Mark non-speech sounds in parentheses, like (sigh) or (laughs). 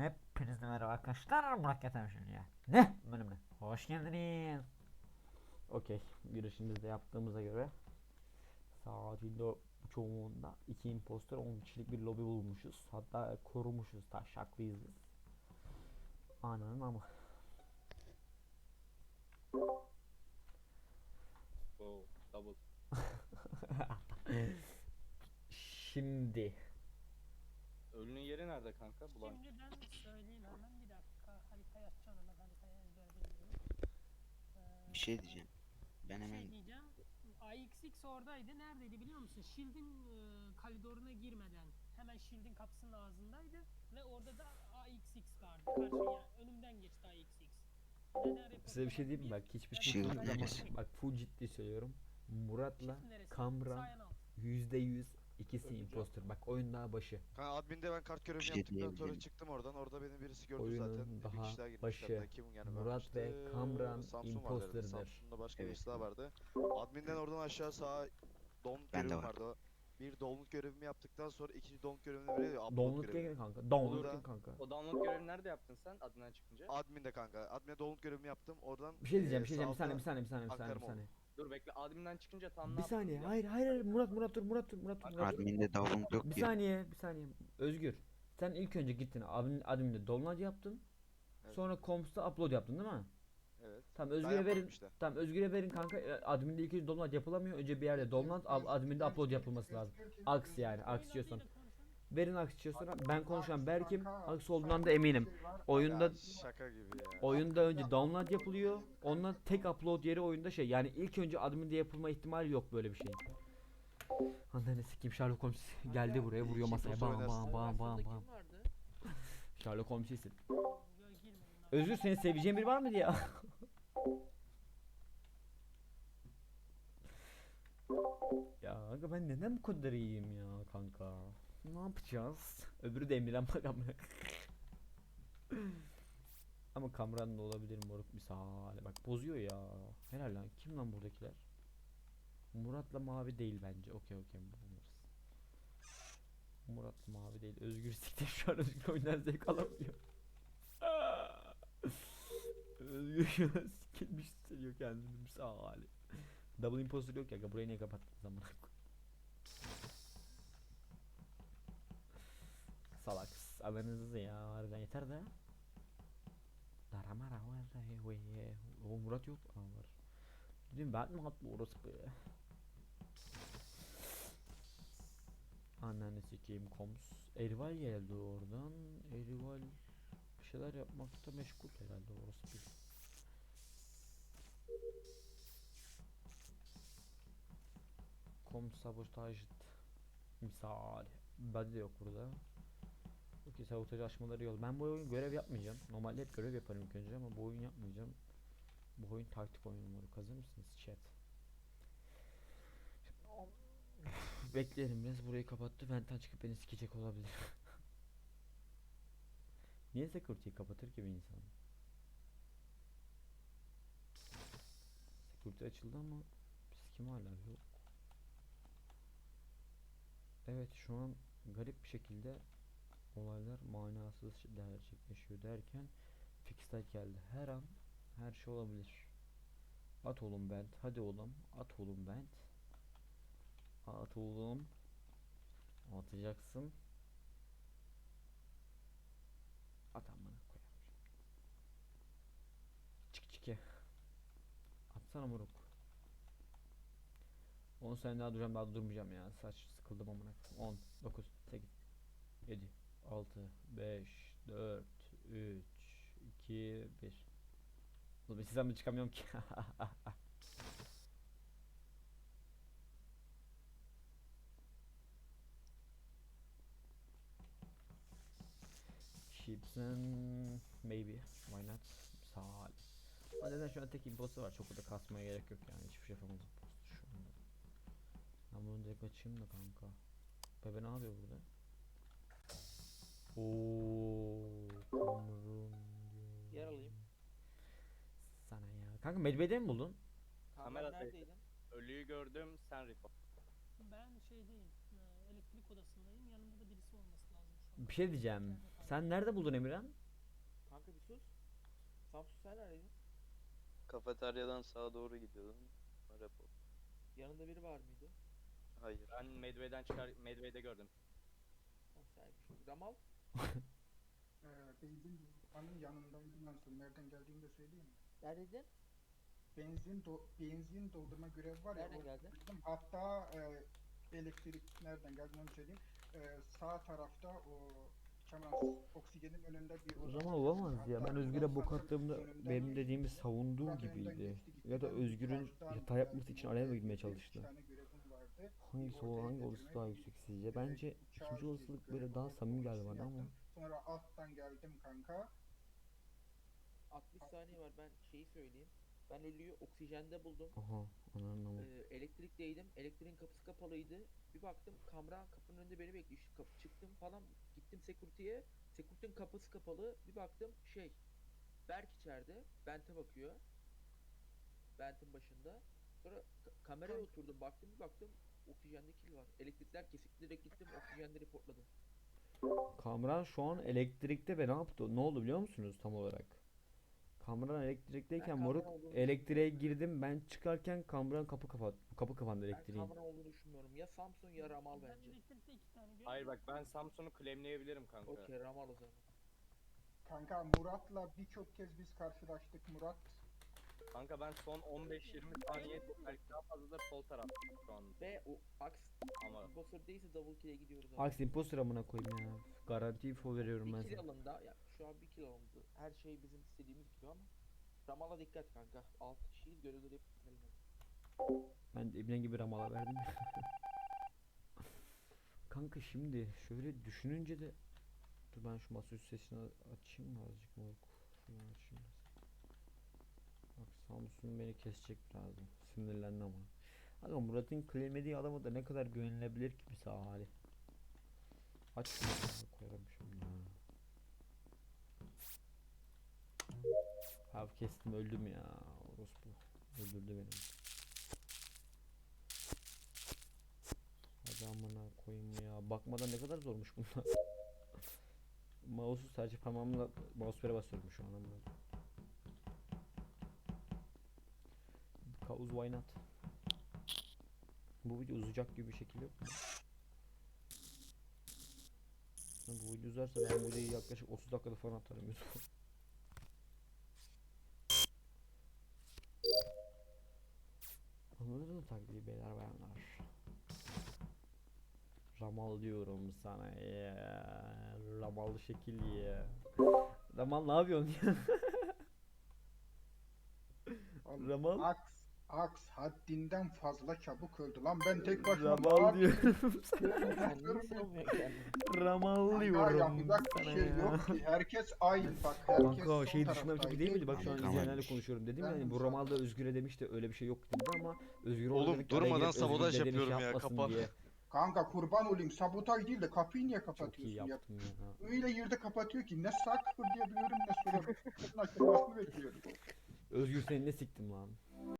Hepinize merhaba arkadaşlar. Burak Yetem şimdi ya. Ne? Benimle. Hoş geldiniz. Okey. Girişimizde yaptığımıza göre saatin de çoğunluğunda iki imposter 10 kişilik bir lobi bulmuşuz. Hatta korumuşuz. Taşaklıyız biz. Ananın ama. Oh, double. (laughs) Şimdi. Ölünün yeri nerede kanka? Bulan. Şimdi ben söyleyeyim hemen bir dakika haritayı açacağım hemen haritayı ezberleyeyim. Ee, Bir şey diyeceğim. Ben bir hemen şey diyeceğim. AXX oradaydı. Neredeydi biliyor musun? Shield'in e, koridoruna girmeden hemen Shield'in kapısının ağzındaydı ve orada da AXX vardı. Karşı yani önümden geçti AXX. Neden Size bir şey diyeyim mi? Bak hiçbir şey ama neresi? bak full ciddi söylüyorum. Murat'la Kamran yüzde yüz ikisi Öldü. imposter. Bak oyun daha başı. Kanka adminde ben kart görevini Bir şey yaptıktan sonra çıktım oradan. Orada beni birisi gördü Oyunun zaten. Bir daha kişi daha girmişler. başı. daha. Kim yani Murat ve vermişti? Kamran Samsun imposter'dır. Samsun'da başka Evet. birisi daha vardı. Adminden oradan aşağı sağa donluk Ben görevim vardı. Bir donluk görevimi yaptıktan sonra ikinci donluk görevini veriyor. Donluk görevi. gel kanka. Donluk kanka. O download görevini nerede yaptın sen adından çıkınca? Adminde kanka. Adminde donluk görevimi yaptım. Oradan Bir şey diyeceğim, bir şey diyeceğim. Bir saniye, bir saniye, bir saniye, bir bir saniye. Dur bekle adminden çıkınca tam ne Bir saniye. biliyor Hayır, hayır, hayır. Murat, Murat dur, Murat dur, Murat dur, Murat dur. adminde davulunk yok Bir ki. saniye, bir saniye. Özgür. Sen ilk önce gittin admin, adminde dolmacı yaptın. Evet. Sonra Comps'ta upload yaptın değil mi? Evet. Tamam Özgür'e yapmadım verin. işte. Tamam Özgür'e verin kanka. E, Adminde ilk önce dolmacı yapılamıyor. Önce bir yerde dolmaz, ad- adminde upload yapılması lazım. Aks yani, aks istiyorsan. Verin aks istiyorsan. Ben konuşan Berk'im. Aks olduğundan da eminim. Oyunda şaka gibi ya. Oyunda önce download yapılıyor. Ondan tek upload yeri oyunda şey. Yani ilk önce adminde yapılma ihtimali yok böyle bir şey. Ananı sikeyim Sherlock Holmes geldi buraya vuruyor masaya. Bam bam bam bam bam. (laughs) Sherlock Holmes iyisin. Özgür senin seveceğin biri var mı diye. (laughs) ya kanka ben neden bu kadar iyiyim ya kanka? Ne yapacağız? Öbürü de Emirhan bak ama. Kamran da olabilir moruk misal. Bak bozuyor ya. Helal lan. Kim lan buradakiler? Murat'la mavi değil bence. Okey okey. Murat mavi değil. Özgür siktir şu an Özgür oyundan zevk alamıyor. Özgür şu an sikilmiş hissediyor kendini misal. Double imposter yok ya. Burayı niye kapattın zaman? Salak. Adınızı ya. Harbiden yeter de. Daramara O Murat yok. Aa, var. Dedim ben mi atlı be. Anneanne sikeyim koms. Erival geldi oradan. Erival bir şeyler yapmakta meşgul herhalde bir. Kom sabotaj misal. Body de yok burada. Okey sabotaj açmaları yol. Ben bu oyun görev yapmayacağım. Normalde hep görev yaparım ilk önce ama bu oyun yapmayacağım. Bu oyun taktik oyunu moruk. Hazır mısınız chat? Bekleyelim biraz burayı kapattı. Vent'ten çıkıp beni sikecek olabilir. (laughs) Niye security'yi kapatır ki bir insan? Security açıldı ama biz kim hala yok. Evet şu an garip bir şekilde olaylar manasız gerçekleşiyor derken fixed geldi. Her an her şey olabilir. At oğlum bent. Hadi oğlum. At oğlum bent. At oğlum. Atacaksın. At amına koyayım. Çık çık Atsana moruk. 10 saniye daha duracağım daha da durmayacağım ya. Saç sıkıldım amına koyayım. 10 9 8 7 6 5 4 3 2 1 Oğlum sizden mi çıkamıyorum ki? (laughs) Chips and maybe why not? Sağ Ama neden şu an tek imposter var çok da kasmaya gerek yok yani hiçbir şey yapamaz imposter şu anda. Ben bunu direkt açayım da kanka. Bebe ne yapıyor burada? Kamrun Yer alayım. Sana ya. Kanka Medve'de mi buldun? Kamera neredeydin? Ölüyü gördüm sen report. Ben şeydeyim. e, Elektrik odasındayım. Yanımda da birisi olması lazım şu an. Bir şey diyeceğim. Sen nerede buldun Emirhan? Kanka bir sus. Samsun sen neredeydin? Kafeteryadan sağa doğru gidiyordum. Repo. Yanında biri var mıydı? Hayır. Ben Medway'den çıkar Medway'de gördüm. Senmiş. Ramal? Ee, benzin dükkanının yanındaydım en son. Nereden geldiğini de söyleyeyim mi? Neredeydin? Benzin do benzin doldurma görevi var ya. Nereden o- geldin? Hatta e, elektrik nereden geldi onu söyleyeyim. E, sağ tarafta o Kemal oksijenin önünde bir O zaman olamaz ya. Ben Özgür'e bok attığımda benim dediğimi savunduğu gibiydi. Ya da Özgür'ün hata yapması için araya mı girmeye çalıştı? Hangisi o hangi olasılık daha yüksek sizce? Bence ikinci olasılık böyle daha samimi geldi bana ama. Sonra alttan geldim kanka. 60 saniye var ben şeyi söyleyeyim. Ben ölüyü oksijende buldum. Aha ama. Ee, elektrikteydim. Elektriğin kapısı kapalıydı. Bir baktım kamera kapının önünde beni bekliyor. İşte kapı çıktım falan. Gittim security'ye. Security'nin kapısı kapalı. Bir baktım şey. Berk içeride. Bent'e bakıyor. Bent'in başında. Sonra ka- kameraya oturdum. Baktım bir baktım. Oksijende kill var. Elektrikler kesik. Direkt gittim oksijende reportladım. Kamran şu an elektrikte ve ne yaptı? Ne oldu biliyor musunuz tam olarak? Kamran elektrikteyken Kamran moruk olduğunu elektriğe girdim ben çıkarken Kamran kapı kapat kapı kapandı Ben elektriğin. kamera olduğunu düşünmüyorum. Ya Samsun ya Ramal Ben bence. Hayır bak ben Samsun'u claimleyebilirim kanka. Okey Ramal o zaman. Kanka Murat'la birçok kez biz karşılaştık. Murat Kanka ben son 15-20 saniye belki daha fazla da sol tarafta şu an. Ve o Ax Ama imposter değilse double kill'e gidiyoruz abi. Aksi imposter amına koyayım ya. Garanti info veriyorum ben Bir kill sana. alındı. Ya, şu an bir kill alındı. Her şey bizim istediğimiz gibi ama. Ramal'a dikkat kanka. 6 kişiyiz görevleri yapıp bitirelim. Ben de ibne gibi ramala verdim. (laughs) Kanka şimdi şöyle düşününce de Dur ben şu masaüstü sesini a- açayım mı azıcık moruk. Şunu açayım. Samsun beni kesecek birazdan. Sinirlendi ama. Aga Murat'ın claimlediği adama da ne kadar güvenilebilir ki bir sağ hali. Aç koyarım şimdi. Abi kestim öldüm ya. Orospu. Öldürdü beni. Hadi amına koyayım ya. Bakmadan ne kadar zormuş bunlar. (laughs) Mouse'u sadece parmağımla mousepad'e basıyorum şu an amına. Kavuz why not? Bu video uzayacak gibi bir şekil yok mu? Bu video uzarsa ben bu videoyu yaklaşık 30 dakikada falan atarım YouTube'a. Anladınız mı taktiği beyler bayanlar? Ramal diyorum sana ya. Ramal şekil ya. Ramal ne yapıyorsun ya? Ramal? Aks, Aks haddinden fazla çabuk öldü lan ben tek başıma Ramal diyorum? Ramal diyorum yapacak bir sana şey ya. yok ki herkes aynı bak herkes Kanka o şey düşünmem çok iyi değil miydi? Bak şu an. Tamam. izleyenlerle konuşuyorum dedim Ben yani bu Ramal da Özgür'e demişti öyle bir şey yok dedi ama Özgür orada Oğlum, demek ki araya durmadan girip sabotaj şey yapıyorum ya, yapmasın kapa. diye. Kanka kurban olayım sabotaj değil de kapıyı niye Çok iyi kapatıyorsun ya? yaptım ya. Öyle yerde kapatıyor ki ne sağ kıpır diyebiliyorum ne sola kıpırın açılmasını bekliyorum. Özgür seni ne siktim lan?